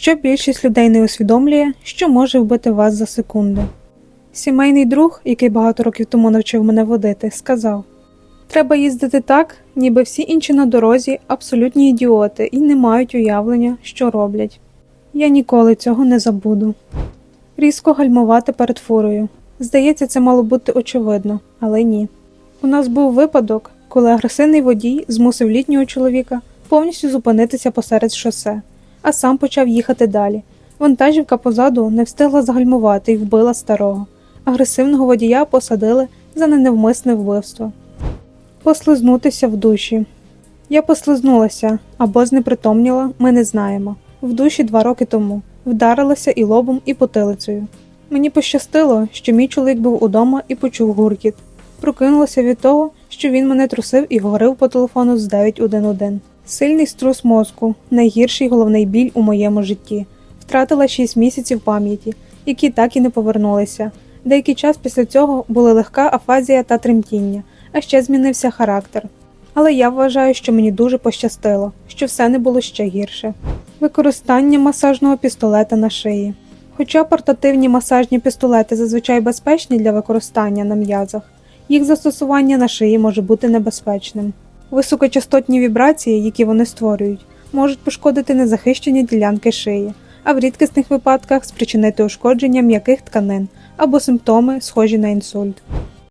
що більшість людей не усвідомлює, що може вбити вас за секунду. Сімейний друг, який багато років тому навчив мене водити, сказав: Треба їздити так, ніби всі інші на дорозі абсолютні ідіоти і не мають уявлення, що роблять. Я ніколи цього не забуду. Різко гальмувати перед фурою. Здається, це мало бути очевидно, але ні. У нас був випадок, коли агресивний водій змусив літнього чоловіка повністю зупинитися посеред шосе, а сам почав їхати далі. Вантажівка позаду не встигла загальмувати і вбила старого. Агресивного водія посадили за ненавмисне вбивство. Послизнутися в душі. Я послизнулася або знепритомніла, ми не знаємо. В душі два роки тому вдарилася і лобом, і потилицею. Мені пощастило, що мій чоловік був удома і почув гуркіт. Прокинулася від того, що він мене трусив і говорив по телефону з 911. Сильний струс мозку, найгірший головний біль у моєму житті. Втратила 6 місяців пам'яті, які так і не повернулися. Деякий час після цього була легка афазія та тремтіння, а ще змінився характер. Але я вважаю, що мені дуже пощастило, що все не було ще гірше. Використання масажного пістолета на шиї. Хоча портативні масажні пістолети зазвичай безпечні для використання на м'язах, їх застосування на шиї може бути небезпечним. Високочастотні вібрації, які вони створюють, можуть пошкодити незахищені ділянки шиї, а в рідкісних випадках спричинити ушкодження м'яких тканин або симптоми, схожі на інсульт.